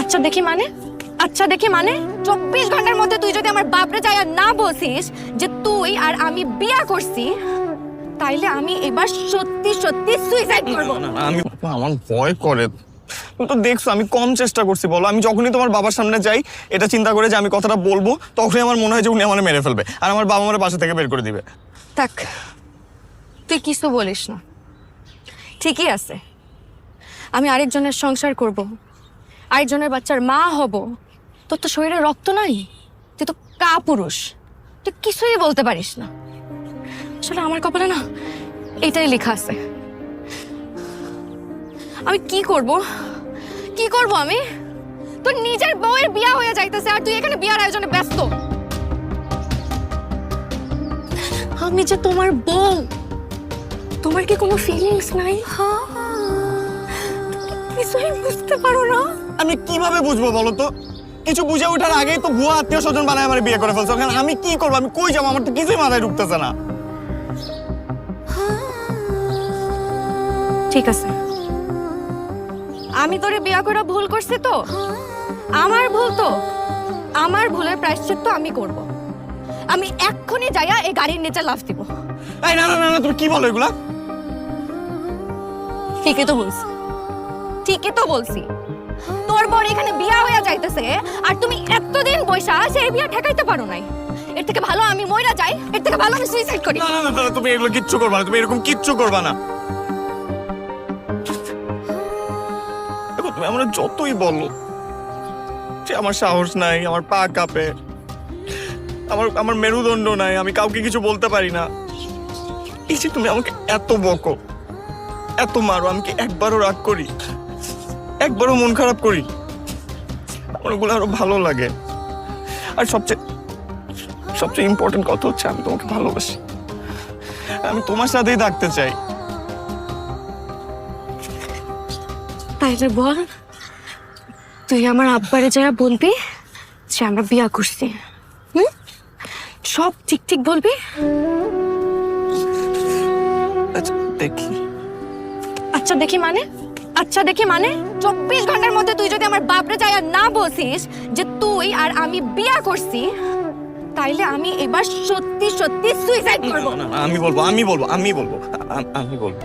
আচ্ছা দেখি মানে? আচ্ছা দেখি মানে? চব্বিশ ঘণ্টার মধ্যে তুই যদি আমার বাপরে যাই আর না বলছিস যে তুই আর আমি বিয়া করছি তাইলে আমি এবার সত্যি সত্যি সুইসাইড করব। আমি আমার ভয় করে। তুমি তো দেখছ আমি কম চেষ্টা করছি বলো। আমি যখনই তোমার বাবার সামনে যাই এটা চিন্তা করে যে আমি কথাটা বলব তখনই আমার মনে হয় যে উনি আমার মেরে ফেলবে। আর আমার বাবা আমার বাসা থেকে বের করে দিবে। থাক তুই কিছু বলিস না। ঠিকই আছে। আমি আরেকজনের সংসার করব। আরেকজনের বাচ্চার মা হব। তোর তো শরীরে রক্ত নাই, তুই তো কা পুরুষ তুই কিছুই বলতে পারিস না। আসলে আমার কপালে না এটাই লেখা আছে। আমি কি করব? কি করব আমি? তোর নিজের বউয়ের বিয়া হয়ে যাইতেছে আর তুই এখানে বিয়ার আয়োজনে ব্যস্ত। আমি যে তোমার বউ, তোমার কি কোনো ফিলিংস নাই? তুমি কিছুই বুঝতে পারো না। আমি কীভাবে বুঝব বলো তো? কিছু বুঝে ওঠার আগেই তো ভুয়া আত্মীয় স্বজন বানায় আমার বিয়ে করে ফেলছো। এখন আমি কি করব? আমি কই যাব? আমার তো কিছুই মাথায় ঢুকতেছে না। ঠিক আছে। আমি তোরে বিয়া করে ভুল করছি তো? আমার ভুল তো? আমার ভুলের প্রায়শ্চিত্ত আমি করব। আমি এক্ষুনি যাইয়া এই গাড়ির নিচে লাফ দিব। এই না না না না, তুমি কি বলো এগুলা? ঠিকই তো বলছি। ঠিকই তো বলছি। তোর বর এখানে বিয়া হয়ে যাইতেছে আর তুমি এতদিন বৈশা সেই বিয়া ঠেকাইতে পারো নাই। এর থেকে ভালো আমি মইরা যাই এর থেকে ভালো আমি সুইসাইড করি। না না, না তুমি এগুলো কিচ্ছু করবা না তুমি এরকম কিচ্ছু করবা না। দেখো তুমি আমরা যতই বলো যে আমার সাহস নাই আমার পা কাঁপে আমার আমার মেরুদণ্ড নাই আমি কাউকে কিছু বলতে পারি না। এই যে তুমি আমাকে এত বকো এত মারো আমি কি একবারও রাগ করি? একবারও মন খারাপ করি। আমার ওগুলো আরও ভালো লাগে। আর সবচেয়ে সবচেয়ে ইম্পর্টেন্ট কথা হচ্ছে আমি তোমাকে ভালোবাসি। আমি তোমার সাথেই থাকতে চাই। তাইলে বল তুই আমার আব্বারে যা বলবি যে আমরা বিয়া করছি। হুম? সব ঠিক ঠিক বলবি? আচ্ছা দেখি। আচ্ছা দেখি মানে? আচ্ছা দেখি মানে? চব্বিশ ঘণ্টার মধ্যে তুই যদি আমার বাপরে যাই আর না বলছিস যে তুই আর আমি বিয়া করছি তাইলে আমি এবার সত্যি সত্যি সুইসাইড করব। আমি বলব আমি বলব আমি বলব আমি বলব।